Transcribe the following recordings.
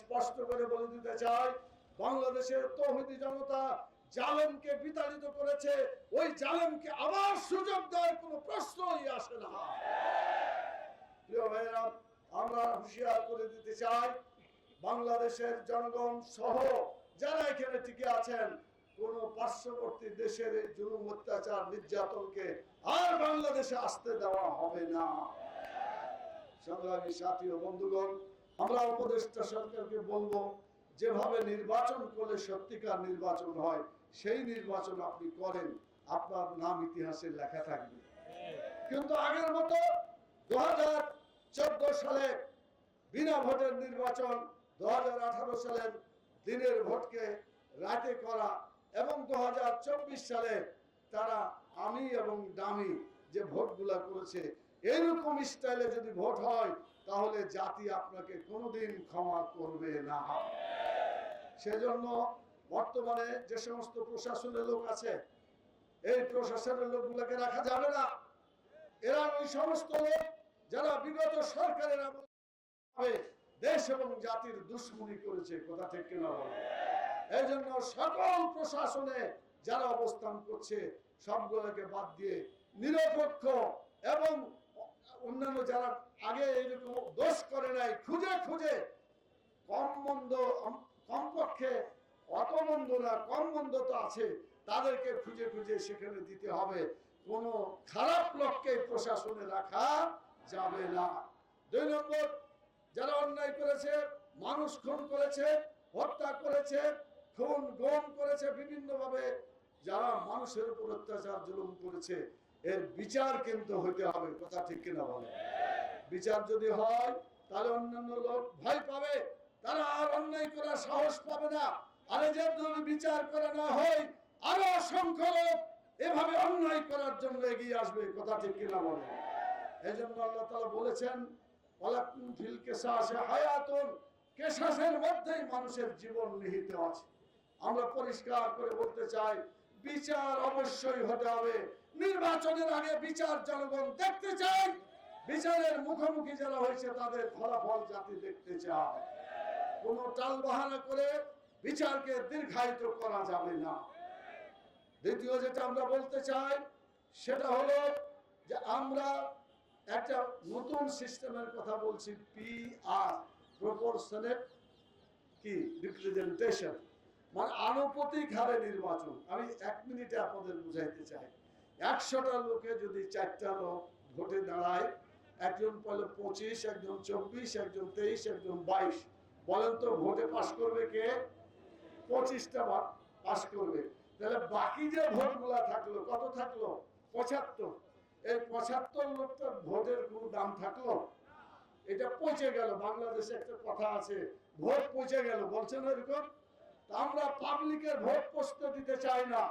স্পষ্ট করে বলে দিতে চাই, বাংলাদেশের তৌহিদি জনতা জালেমকে বিতাড়িত করেছে, ওই জালেমকে আবার সুযোগ দেওয়ার কোনো প্রশ্নই আসে না। আমরা হুঁশিয়ার করে দিতে চাই, বাংলাদেশের জনগণ সহ যারা এখানে টিকে আছেন, কোন পার্শ্ববর্তী দেশের এই জুলুম, অত্যাচার, নির্যাতনকে আর বাংলাদেশে আসতে দেওয়া হবে না। সংগ্রামী সাথী ও বন্ধুগণ আমরা উপদেষ্টা সরকারকে বলব, যেভাবে নির্বাচন করলে সত্যিকার নির্বাচন হয়, সেই নির্বাচন আপনি করেন। আপনার নাম ইতিহাসে লেখা থাকবে। কিন্তু আগের মতো দু হাজার চোদ্দ সালে বিনা ভোটের নির্বাচন, দু হাজার আঠারো সালের দিনের ভোটকে রাতে করা এবং দু হাজার চব্বিশ সালে তারা আমি এবং দামি যে ভোটগুলা করেছে এরকম স্টাইলে যদি ভোট হয় তাহলে জাতি আপনাকে কোনোদিন ক্ষমা করবে না। সেজন্য বর্তমানে যে সমস্ত প্রশাসনের লোক আছে, এই প্রশাসনের লোকগুলোকে রাখা যাবে না। এরা ওই সমস্ত লোক যারা বিগত সরকারের দেশ এবং জাতির দুশ্মনী করেছে, কথা ঠিক কিনা এই জন্য সকল প্রশাসনে যারা অবস্থান করছে, সবগুলোকে বাদ দিয়ে নিরপেক্ষ এবং অন্যান্য যারা আগে এইরকম দোষ করে নাই, খুঁজে খুঁজে কম মন্দ কমপক্ষে অত মন্দ না, কম মন্দ তো আছে, তাদেরকে খুঁজে খুঁজে সেখানে দিতে হবে। কোনো খারাপ লোককে প্রশাসনে রাখা যাবে না। দুই নম্বর, যারা অন্যায় করেছে, মানুষ খুন করেছে, হত্যা করেছে, খুন গম করেছে বিভিন্নভাবে, যারা মানুষের উপর অত্যাচার জুলুম করেছে, এর বিচার কিন্তু হইতে হবে, কথা ঠিক কিনা বলে বিচার যদি হয়, তাহলে অন্যান্য লোক ভয় পাবে। তারা আর অন্যায় করার সাহস পাবে না। আর যে বিচার করা না হয়, আরও অসংখ্য লোক এভাবে অন্যায় করার জন্য এগিয়ে আসবে। কথা ঠিক কিনা বলে এই জন্য আল্লাহ তালা বলেছেন মধ্যেই মানুষের জীবন নিহিত আছে। আমরা পরিষ্কার করে বলতে চাই, বিচার অবশ্যই হতে হবে। নির্বাচনের আগে বিচার জনগণ দেখতে চাই বিচারের মুখোমুখি যারা হয়েছে, তাদের ফলাফল জাতি দেখতে চায়। কোনো টাল বাহানা করে বিচারকে দীর্ঘায়িত করা যাবে না। দ্বিতীয় যেটা আমরা বলতে চাই, সেটা হলো যে আমরা একটা নতুন সিস্টেমের কথা বলছি পি আর প্রপোর্শনেট কি? রিপ্রেজেন্টেশন মানে আনুপাতিক হারে নির্বাচন। আমি এক মিনিটে আপনাদের বুঝাইতে চাই। একশোটা লোকে যদি চারটা লোক ভোটে দাঁড়ায় একজন পড়ল পঁচিশ, একজন চব্বিশ, একজন তেইশ, একজন বাইশ। বলেন তো ভোটে পাশ করবে কে? পঁচিশটা পাশ করবে। তাহলে বাকি যে ভোটগুলা থাকল, কত থাকল? পঁচাত্তর। এই পঁচাত্তর লোকটার ভোটের কোনো দাম থাকল? এটা পচে গেল, বাংলাদেশে একটা কথা আছে, ভোট পচে গেল। বলছেন এরকম? আমরা পাবলিকের ভোট পচতে দিতে চাই না।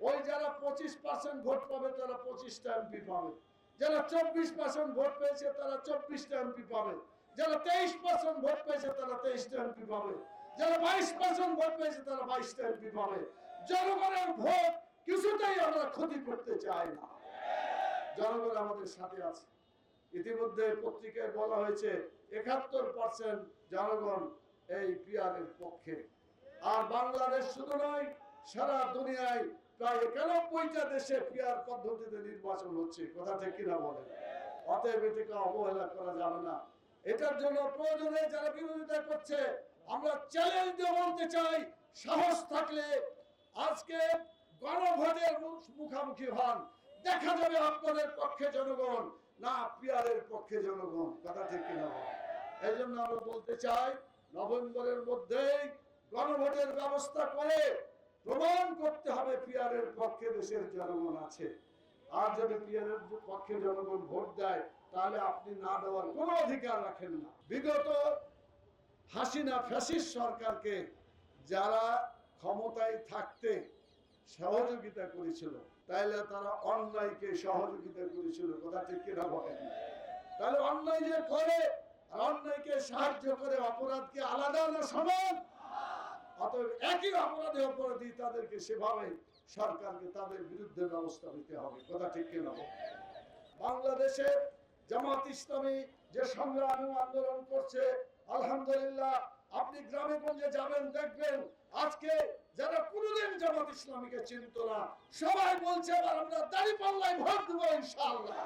ওই যারা পঁচিশ পার্সেন্ট ভোট পাবে, তারা পঁচিশটা এমপি পাবে। যারা চব্বিশ পার্সেন্ট ভোট পেয়েছে, তারা চব্বিশটা এমপি পাবে। যারা তেইশ পার্সেন্ট ভোট পেয়েছে, তারা তেইশটা এমপি পাবে। যারা বাইশ পার্সেন্ট ভোট পেয়েছে, তারা বাইশটা এমপি পাবে। জনগণের ভোট কিছুতেই আমরা ক্ষতি করতে চাই না। জনগণ আমাদের সাথে আছে। ইতিমধ্যে পত্রিকায় বলা হয়েছে, একাত্তর পার্সেন্ট জনগণ এই পিয়ারের পক্ষে। আর বাংলাদেশ শুধু নয়, সারা দুনিয়ায় একানব্বইটা দেশে পিয়ার পদ্ধতিতে নির্বাচন হচ্ছে, কথা ঠিক কিনা বলেন? অতএব এটাকে অবহেলা করা যাবে না। এটার জন্য প্রয়োজনে যারা বিরোধিতা করছে, আমরা চ্যালেঞ্জ বলতে চাই, সাহস থাকলে আজকে গণভোটের মুখামুখি হন। দেখা যাবে আপনাদের পক্ষে জনগণ, না পিয়ারের পক্ষে জনগণ, কথা ঠিক কিনা এই জন্য আমরা বলতে চাই, নভেম্বরের মধ্যেই গণভোটের ব্যবস্থা করে প্রমাণ করতে হবে পিয়ারের পক্ষে, দেশের জনগণ আছে। আর যদি পিয়ারের পক্ষে জনগণ ভোট দেয়, তাহলে আপনি না দেওয়ার কোনো অধিকার রাখেন না। বিগত হাসিনা ফ্যাসিস্ট সরকারকে যারা ক্ষমতায় থাকতে সহযোগিতা করেছিল, তাইলে তারা অন্যায়কে সহযোগিতা করেছিল। কথা ঠিক কিনা বলেন? তাহলে অন্যায় যে করে অন্যায়কে সাহায্য করে, অপরাধকে আলাদা না সমান অতএব একই অপরাধে অপরাধী তাদেরকে সেভাবে সরকারকে তাদের বিরুদ্ধে ব্যবস্থা নিতে হবে। কথা ঠিক জামাত ইসলামী যে সংগ্রামী আন্দোলন করছে, আলহামদুলিল্লাহ, আপনি গ্রামে গঞ্জে যাবেন, দেখবেন আজকে যারা কোনোদিন জামাত ইসলামীকে চিনত না, সবাই বলছে, এবার আমরা দাড়ি পাল্লাই ভোট দেবো ইনশাআল্লাহ।